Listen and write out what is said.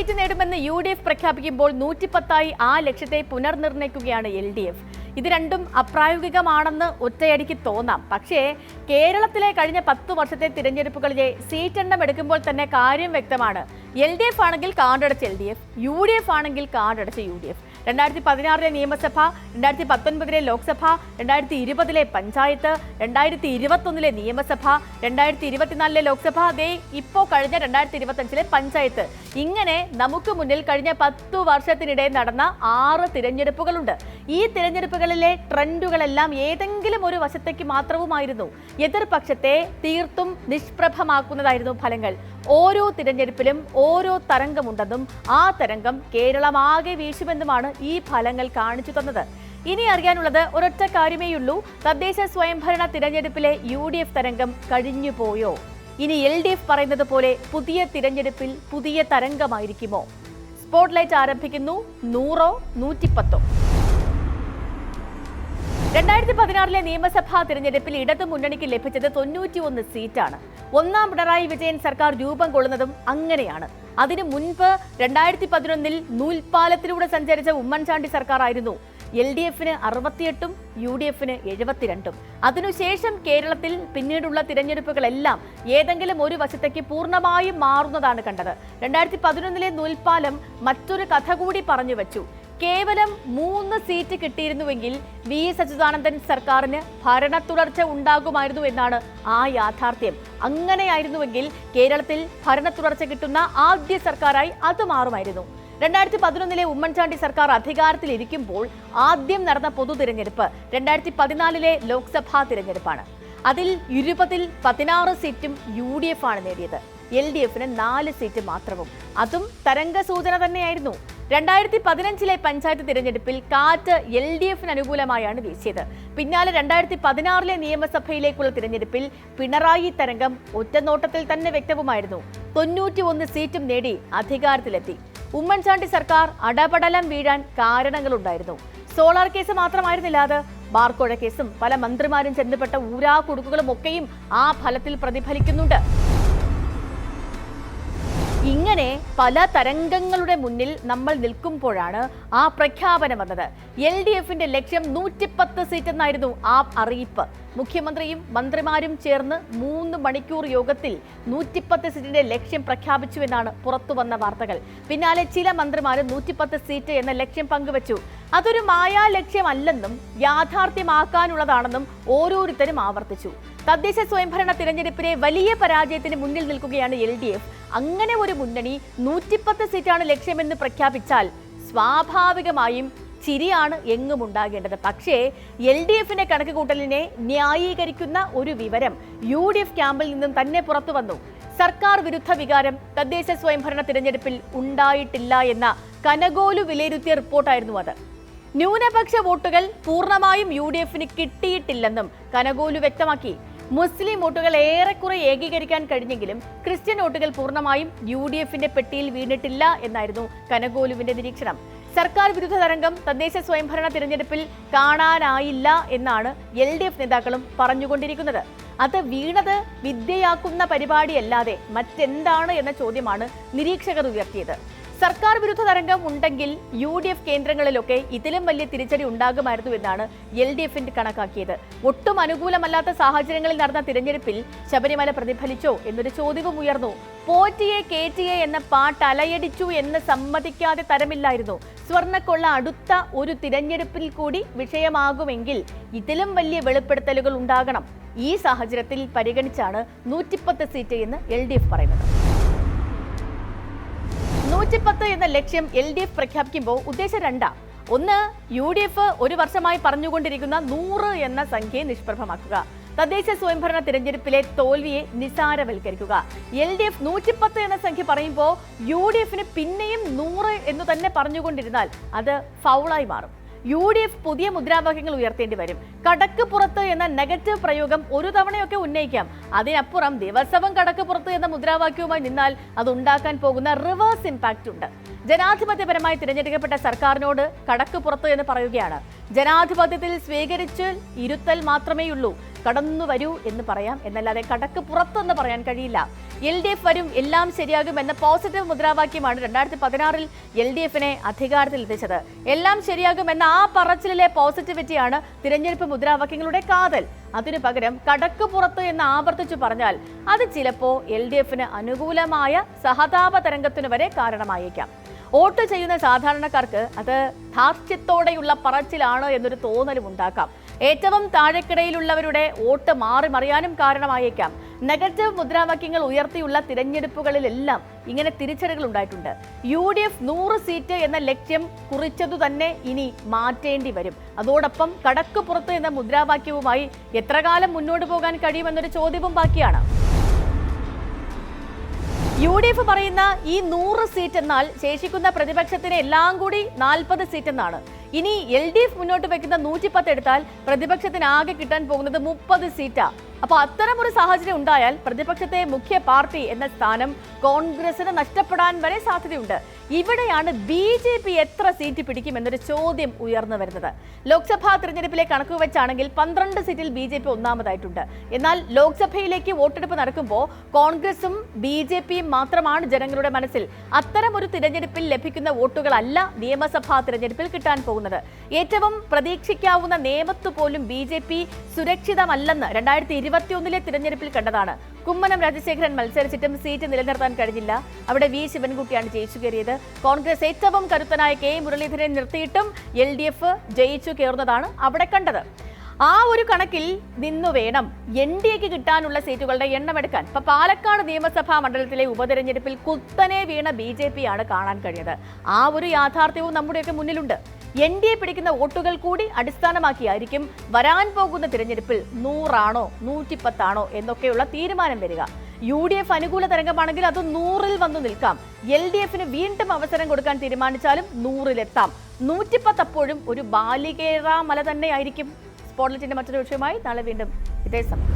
Seat നേടുമെന്ന് U D F പ്രഖ്യാപിക്കുമ്പോൾ നൂറ്റിപ്പത്തായി ആ ലക്ഷ്യത്തെ പുനർനിർണയിക്കുകയാണ് എൽ ഡി എഫ് ഇത് രണ്ടും അപ്രായോഗികമാണെന്ന് ഒറ്റയടിക്ക് തോന്നാം. പക്ഷേ കേരളത്തിലെ കഴിഞ്ഞ പത്ത് വർഷത്തെ തിരഞ്ഞെടുപ്പുകളിലെ സീറ്റ് എണ്ണം എടുക്കുമ്പോൾ തന്നെ കാര്യം വ്യക്തമാണ്. എൽ ഡി എഫ് ആണെങ്കിൽ കാർഡടച്ച് L D F U D F ആണെങ്കിൽ കാർഡടച്ച് യു ഡി എഫ് രണ്ടായിരത്തി പതിനാറിലെ നിയമസഭ രണ്ടായിരത്തി പത്തൊൻപതിലെ ലോക്സഭ രണ്ടായിരത്തി ഇരുപതിലെ പഞ്ചായത്ത് രണ്ടായിരത്തി ഇരുപത്തൊന്നിലെ നിയമസഭ രണ്ടായിരത്തി ഇരുപത്തിനാലിലെ ലോക്സഭ. അതേ ഇപ്പോൾ കഴിഞ്ഞ രണ്ടായിരത്തി ഇരുപത്തഞ്ചിലെ പഞ്ചായത്ത്. ഇങ്ങനെ നമുക്ക് മുന്നിൽ കഴിഞ്ഞ പത്തു വർഷത്തിനിടെ നടന്ന ആറ് തിരഞ്ഞെടുപ്പുകളുണ്ട്. ഈ തിരഞ്ഞെടുപ്പുകളിലെ ട്രെൻഡുകളെല്ലാം ഏതെങ്കിലും ഒരു വശത്തേക്ക് മാത്രവുമായിരുന്നു. എതിർപക്ഷത്തെ തീർത്തും നിഷ്പ്രഭമാക്കുന്നതായിരുന്നു ഫലങ്ങൾ. ഓരോ തിരഞ്ഞെടുപ്പിലും ഓരോ തരംഗമുണ്ടെന്നും ആ തരംഗം കേരളമാകെ വീശുമെന്നുമാണ് ഈ ഫലങ്ങൾ കാണിച്ചു തന്നത്. ഇനി അറിയാനുള്ളത് ഒരൊറ്റ കാര്യമേയുള്ളൂ. തദ്ദേശ സ്വയംഭരണ തിരഞ്ഞെടുപ്പിലെ യു ഡി എഫ് തരംഗം കഴിഞ്ഞുപോയോ ഇനി എൽ ഡി എഫ് പറയുന്നത് പോലെ പുതിയ തിരഞ്ഞെടുപ്പിൽ പുതിയ തരംഗമായിരിക്കുമോ? സ്പോട്ട്ലൈറ്റ് ആരംഭിക്കുന്നു. നൂറോ? നൂറ്റിപ്പത്തോ? രണ്ടായിരത്തി പതിനാറിലെ നിയമസഭാ തിരഞ്ഞെടുപ്പിൽ ഇടതു മുന്നണിക്ക് ലഭിച്ചത് തൊണ്ണൂറ്റിയൊന്ന് സീറ്റാണ്. ഒന്നാം പിണറായി വിജയൻ സർക്കാർ രൂപം കൊള്ളുന്നതും അങ്ങനെയാണ്. അതിനു മുൻപ് രണ്ടായിരത്തി പതിനൊന്നിൽ നൂൽപാലത്തിലൂടെ സഞ്ചരിച്ച ഉമ്മൻചാണ്ടി സർക്കാർ ആയിരുന്നു എൽ ഡി എഫിന് അറുപത്തിയെട്ടും യു ഡി എഫിന് എഴുപത്തിരണ്ടും. അതിനുശേഷം കേരളത്തിൽ പിന്നീടുള്ള തിരഞ്ഞെടുപ്പുകളെല്ലാം ഏതെങ്കിലും ഒരു വശത്തേക്ക് പൂർണമായും മാറുന്നതാണ് കണ്ടത്. രണ്ടായിരത്തി പതിനൊന്നിലെ നൂൽപാലം മറ്റൊരു കഥ കൂടി പറഞ്ഞു വെച്ചു. കേവലം മൂന്ന് സീറ്റ് കിട്ടിയിരുന്നുവെങ്കിൽ വി. അച്യുതാനന്ദൻ സർക്കാരിന് ഭരണ തുടർച്ച ഉണ്ടാകുമായിരുന്നു എന്നാണ് ആ യാഥാർത്ഥ്യം. അങ്ങനെയായിരുന്നുവെങ്കിൽ കേരളത്തിൽ ഭരണ തുടർച്ച കിട്ടുന്ന ആദ്യ സർക്കാരായി അത് മാറുമായിരുന്നു. രണ്ടായിരത്തി പതിനൊന്നിലെ ഉമ്മൻചാണ്ടി സർക്കാർ അധികാരത്തിലിരിക്കുമ്പോൾ ആദ്യം നടന്ന പൊതു തിരഞ്ഞെടുപ്പ് രണ്ടായിരത്തി പതിനാലിലെ ലോക്സഭാ തിരഞ്ഞെടുപ്പാണ്. അതിൽ ഇരുപതിൽ പതിനാറ് സീറ്റും യു ഡി എഫ് ആണ് നേടിയത്. എൽ ഡി എഫിന് നാല് സീറ്റ് മാത്രവും. അതും തരംഗ സൂചന തന്നെയായിരുന്നു. രണ്ടായിരത്തി പതിനഞ്ചിലെ പഞ്ചായത്ത് തിരഞ്ഞെടുപ്പിൽ കാറ്റ് എൽ ഡി എഫിന് അനുകൂലമായാണ് വീശിയത്. പിന്നാലെ രണ്ടായിരത്തി പതിനാറിലെ നിയമസഭയിലേക്കുള്ള തിരഞ്ഞെടുപ്പിൽ പിണറായി തരംഗം ഒറ്റനോട്ടത്തിൽ തന്നെ വ്യക്തവുമായിരുന്നു. തൊണ്ണൂറ്റി ഒന്ന് സീറ്റും നേടി അധികാരത്തിലെത്തി. ഉമ്മൻചാണ്ടി സർക്കാർ അടപടലം വീഴാൻ കാരണങ്ങളുണ്ടായിരുന്നു. സോളാർ കേസ് മാത്രമായിരുന്നില്ല അത്. ബാർക്കോഴ കേസും പല മന്ത്രിമാരും ചെന്നപ്പെട്ട ഊരാ കുടുക്കുകളും ഒക്കെയും ആ ഫലത്തിൽ പ്രതിഫലിക്കുന്നുണ്ട്. ഇങ്ങനെ പല തരംഗങ്ങളുടെ മുന്നിൽ നമ്മൾ നിൽക്കുമ്പോഴാണ് ആ പ്രഖ്യാപനം വന്നത്. എൽ ഡി എഫിന്റെ ലക്ഷ്യം നൂറ്റിപ്പത്ത് സീറ്റെന്നായിരുന്നു ആ അറിയിപ്പ്. മുഖ്യമന്ത്രിയും മന്ത്രിമാരും ചേർന്ന് മൂന്ന് മണിക്കൂർ യോഗത്തിൽ നൂറ്റിപ്പത്ത് സീറ്റിന്റെ ലക്ഷ്യം പ്രഖ്യാപിച്ചു എന്നാണ് പുറത്തു വന്ന വാർത്തകൾ. പിന്നാലെ ചില മന്ത്രിമാരും നൂറ്റിപ്പത്ത് സീറ്റ് എന്ന ലക്ഷ്യം പങ്കുവച്ചു. അതൊരു മായാ ലക്ഷ്യമല്ലെന്നും യാഥാർത്ഥ്യമാക്കാനുള്ളതാണെന്നും ഓരോരുത്തരും ആവർത്തിച്ചു. തദ്ദേശ സ്വയംഭരണ തിരഞ്ഞെടുപ്പിലെ വലിയ പരാജയത്തിന് മുന്നിൽ നിൽക്കുകയാണ് എൽ ഡി എഫ്. അങ്ങനെ ഒരു മുന്നണി നൂറ്റിപ്പത്ത് സീറ്റാണ് ലക്ഷ്യമെന്ന് പ്രഖ്യാപിച്ചാൽ സ്വാഭാവികമായും ചിരിയാണ് എങ്ങും ഉണ്ടാകേണ്ടത്. പക്ഷേ എൽ ഡി എഫിന്റെ കണക്ക് കൂട്ടലിനെ ന്യായീകരിക്കുന്ന ഒരു വിവരം യു ഡി എഫ് ക്യാമ്പിൽ നിന്നും തന്നെ പുറത്തു വന്നു. സർക്കാർ വിരുദ്ധ വികാരം തദ്ദേശ സ്വയംഭരണ തിരഞ്ഞെടുപ്പിൽ ഉണ്ടായിട്ടില്ല എന്ന കനകോലു വിലയിരുത്തിയ റിപ്പോർട്ടായിരുന്നു അത്. ന്യൂനപക്ഷ വോട്ടുകൾ പൂർണമായും യു ഡി എഫിന് കിട്ടിയിട്ടില്ലെന്നും കനഗോലു വ്യക്തമാക്കി. മുസ്ലിം വോട്ടുകൾ ഏറെക്കുറെ ഏകീകരിക്കാൻ കഴിഞ്ഞെങ്കിലും ക്രിസ്ത്യൻ വോട്ടുകൾ പൂർണമായും യു ഡി എഫിന്റെ പെട്ടിയിൽ വീണിട്ടില്ല എന്നായിരുന്നു കനഗോലുവിന്റെ നിരീക്ഷണം. സർക്കാർ വിരുദ്ധ തരംഗം തദ്ദേശ സ്വയംഭരണ തിരഞ്ഞെടുപ്പിൽ കാണാനായില്ല എന്നാണ് എൽ ഡി എഫ് നേതാക്കളും പറഞ്ഞുകൊണ്ടിരിക്കുന്നത്. അത് വീണത് വിദ്യയാക്കുന്ന പരിപാടിയല്ലാതെ മറ്റെന്താണ് എന്ന ചോദ്യമാണ് നിരീക്ഷകർ ഉയർത്തിയത്. സർക്കാർ വിരുദ്ധ തരംഗം ഉണ്ടെങ്കിൽ യു ഡി എഫ് കേന്ദ്രങ്ങളിലൊക്കെ ഇതിലും വലിയ തിരിച്ചടി ഉണ്ടാകുമായിരുന്നു എന്നാണ് എൽ ഡി എഫിന്റെ കണക്കാക്കിയത്. ഒട്ടും അനുകൂലമല്ലാത്ത സാഹചര്യങ്ങളിൽ നടന്ന തിരഞ്ഞെടുപ്പിൽ ശബരിമല പ്രതിഫലിച്ചോ എന്നൊരു ചോദ്യവും ഉയർന്നു. പോറ്റിയെ കേറ്റിയെ എന്ന പാട്ട് അലയടിച്ചു എന്ന് സമ്മതിക്കാതെ തരമില്ലായിരുന്നു. സ്വർണക്കൊള്ള അടുത്ത ഒരു തിരഞ്ഞെടുപ്പിൽ കൂടി വിഷയമാകുമെങ്കിൽ ഇതിലും വലിയ വെളിപ്പെടുത്തലുകൾ ഉണ്ടാകണം. ഈ സാഹചര്യത്തിൽ പരിഗണിച്ചാണ് നൂറ്റിപ്പത്ത് സീറ്റ് എന്ന് എൽ ഡി എഫ് പറയുന്നത്. നൂറ്റിപ്പത്ത് എന്ന ലക്ഷ്യം എൽ ഡി എഫ് പ്രഖ്യാപിക്കുമ്പോൾ ഉദ്ദേശം രണ്ടാ. ഒന്ന് യു ഡി എഫ് ഒരു വർഷമായി പറഞ്ഞുകൊണ്ടിരിക്കുന്ന നൂറ് എന്ന സംഖ്യയെ നിഷ്പ്രഭമാക്കുക. തദ്ദേശ സ്വയംഭരണ തിരഞ്ഞെടുപ്പിലെ തോൽവിയെ നിസാരവൽക്കരിക്കുക. എൽ ഡി എഫ് നൂറ്റിപ്പത്ത് എന്ന സംഖ്യ പറയുമ്പോൾ യു ഡി എഫിന് പിന്നെയും നൂറ് എന്ന് തന്നെ പറഞ്ഞുകൊണ്ടിരുന്നാൽ അത് ഫൗളായി മാറും. യു ഡി എഫ് പുതിയ മുദ്രാവാക്യങ്ങൾ ഉയർത്തേണ്ടി വരും. കടക്ക് പുറത്ത് എന്ന നെഗറ്റീവ് പ്രയോഗം ഒരു തവണയൊക്കെ ഉന്നയിക്കാം. അതിനപ്പുറം ദിവസവും കടക്ക് പുറത്ത് എന്ന മുദ്രാവാക്യവുമായി നിന്നാൽ അത് ഉണ്ടാക്കാൻ പോകുന്ന റിവേഴ്സ് ഇമ്പാക്റ്റ് ഉണ്ട്. ജനാധിപത്യപരമായി തിരഞ്ഞെടുക്കപ്പെട്ട സർക്കാരിനോട് കടക്ക് പുറത്ത് എന്ന് പറയുകയാണ്. ജനാധിപത്യത്തിൽ സ്വീകരിച്ച് ഇരുത്തൽ മാത്രമേയുള്ളൂ. കടന്നു വരൂ എന്ന് പറയാം. എന്നല്ലാതെ കടക്ക് പുറത്തെന്ന് പറയാൻ കഴിയില്ല. എൽ ഡി എഫ് വരും എല്ലാം ശരിയാകും എന്ന പോസിറ്റീവ് മുദ്രാവാക്യമാണ് രണ്ടായിരത്തി പതിനാറിൽ എൽ ഡി എഫിനെ അധികാരത്തിൽ എത്തിച്ചത് എല്ലാം ശരിയാകും എന്ന ആ പറച്ചിലെ പോസിറ്റിവിറ്റിയാണ് തിരഞ്ഞെടുപ്പ് മുദ്രാവാക്യങ്ങളുടെ കാതൽ. അതിനു പകരം കടക്ക് പുറത്ത് എന്ന് ആവർത്തിച്ചു പറഞ്ഞാൽ അത് ചിലപ്പോൾ എൽ ഡി എഫിന് അനുകൂലമായ സഹതാപ തരംഗത്തിനു വരെ കാരണമായേക്കാം. വോട്ട് ചെയ്യുന്ന സാധാരണക്കാർക്ക് അത് ധാർഷ്ട്യത്തോടെയുള്ള പറച്ചിലാണ് എന്നൊരു തോന്നലും ഉണ്ടാക്കാം. ഏറ്റവും താഴെക്കിടയിലുള്ളവരുടെ വോട്ട് മാറി മറിയാനും കാരണമായേക്കാം. നെഗറ്റീവ് മുദ്രാവാക്യങ്ങൾ ഉയർത്തിയുള്ള തിരഞ്ഞെടുപ്പുകളിലെല്ലാം ഇങ്ങനെ തിരിച്ചടികൾ ഉണ്ടായിട്ടുണ്ട്. യു ഡി എഫ് നൂറ് സീറ്റ് എന്ന ലക്ഷ്യം കുറിച്ചതു തന്നെ ഇനി മാറ്റേണ്ടി വരും. അതോടൊപ്പം കടക്ക് പുറത്ത് എന്ന മുദ്രാവാക്യവുമായി എത്ര കാലം മുന്നോട്ട് പോകാൻ കഴിയുമെന്നൊരു ചോദ്യവും ബാക്കിയാണ്. യു ഡി എഫ് പറയുന്ന ഈ നൂറ് സീറ്റ് എന്നാൽ ശേഷിക്കുന്ന പ്രതിപക്ഷത്തിന് എല്ലാം കൂടി നാൽപ്പത് സീറ്റ് എന്നാണ്. ഇനി എൽ ഡി എഫ് മുന്നോട്ട് വെക്കുന്ന നൂറ്റിപ്പത്ത് എടുത്താൽ പ്രതിപക്ഷത്തിന് ആകെ കിട്ടാൻ പോകുന്നത് മുപ്പത് സീറ്റാ. അപ്പൊ അത്തരം ഒരു സാഹചര്യം ഉണ്ടായാൽ പ്രതിപക്ഷത്തെ മുഖ്യ പാർട്ടി എന്ന സ്ഥാനം കോൺഗ്രസിന് നഷ്ടപ്പെടാൻ വരെ സാധ്യതയുണ്ട്. ഇവിടെയാണ് ബി ജെ പി എത്ര സീറ്റ് പിടിക്കും എന്നൊരു ചോദ്യം ഉയർന്നു വരുന്നത്. ലോക്സഭാ തിരഞ്ഞെടുപ്പിലെ കണക്ക് വെച്ചാണെങ്കിൽ പന്ത്രണ്ട് സീറ്റിൽ ബി ജെ പി ഒന്നാമതായിട്ടുണ്ട്. എന്നാൽ ലോക്സഭയിലേക്ക് വോട്ടെടുപ്പ് നടക്കുമ്പോൾ കോൺഗ്രസും ബി ജെ പിയും മാത്രമാണ് ജനങ്ങളുടെ മനസ്സിൽ അത്തരം ഒരു തിരഞ്ഞെടുപ്പിൽ ലഭിക്കുന്ന വോട്ടുകളല്ല നിയമസഭാ തിരഞ്ഞെടുപ്പിൽ കിട്ടാൻ പോകുന്നത്. ഏറ്റവും പ്രതീക്ഷിക്കാവുന്ന നേമത്ത് പോലും ബി ജെ പി സുരക്ഷിതമല്ലെന്ന് രണ്ടായിരത്തി ഇരുപത്തിയൊന്നിലെ തിരഞ്ഞെടുപ്പിൽ കണ്ടതാണ്. കുമ്മനം രാജശേഖരൻ മത്സരിച്ചിട്ടും സീറ്റ് നിലനിർത്താൻ കഴിഞ്ഞില്ല. അവിടെ വി ശിവൻകുട്ടിയാണ് ജയിച്ചു കയറിയത് കോൺഗ്രസ് ഏറ്റവും കരുത്തനായ കെ മുരളീധരനെ നിർത്തിയിട്ടും എൽ ഡി എഫ് ജയിച്ചു കയറുന്നതാണ് അവിടെ കണ്ടത്. ആ ഒരു കണക്കിൽ നിന്നു വേണം എൻ ഡി എക്ക് കിട്ടാനുള്ള സീറ്റുകളുടെ എണ്ണം എടുക്കാൻ. ഇപ്പൊ പാലക്കാട് നിയമസഭാ മണ്ഡലത്തിലെ ഉപതെരഞ്ഞെടുപ്പിൽ കുത്തനെ വീണ ബി ജെ പി ആണ് കാണാൻ കഴിഞ്ഞത്. ആ ഒരു യാഥാർത്ഥ്യവും നമ്മുടെയൊക്കെ മുന്നിലുണ്ട്. എൻ ഡി എ പിടിക്കുന്ന വോട്ടുകൾ കൂടി അടിസ്ഥാനമാക്കിയായിരിക്കും വരാൻ പോകുന്ന തിരഞ്ഞെടുപ്പിൽ നൂറാണോ നൂറ്റിപ്പത്താണോ എന്നൊക്കെയുള്ള തീരുമാനം വരിക. യു ഡി എഫ് അനുകൂല തരംഗമാണെങ്കിൽ അത് നൂറിൽ വന്നു നിൽക്കാം. എൽ ഡി എഫിന് വീണ്ടും അവസരം കൊടുക്കാൻ തീരുമാനിച്ചാലും നൂറിലെത്താം. നൂറ്റിപ്പത്ത് അപ്പോഴും ഒരു ബാലികേറ മല തന്നെയായിരിക്കും. സ്പോട്ട്ലൈറ്റിന്റെ മറ്റൊരു വിഷയമായി നാളെ വീണ്ടും ഇതേ സമയം.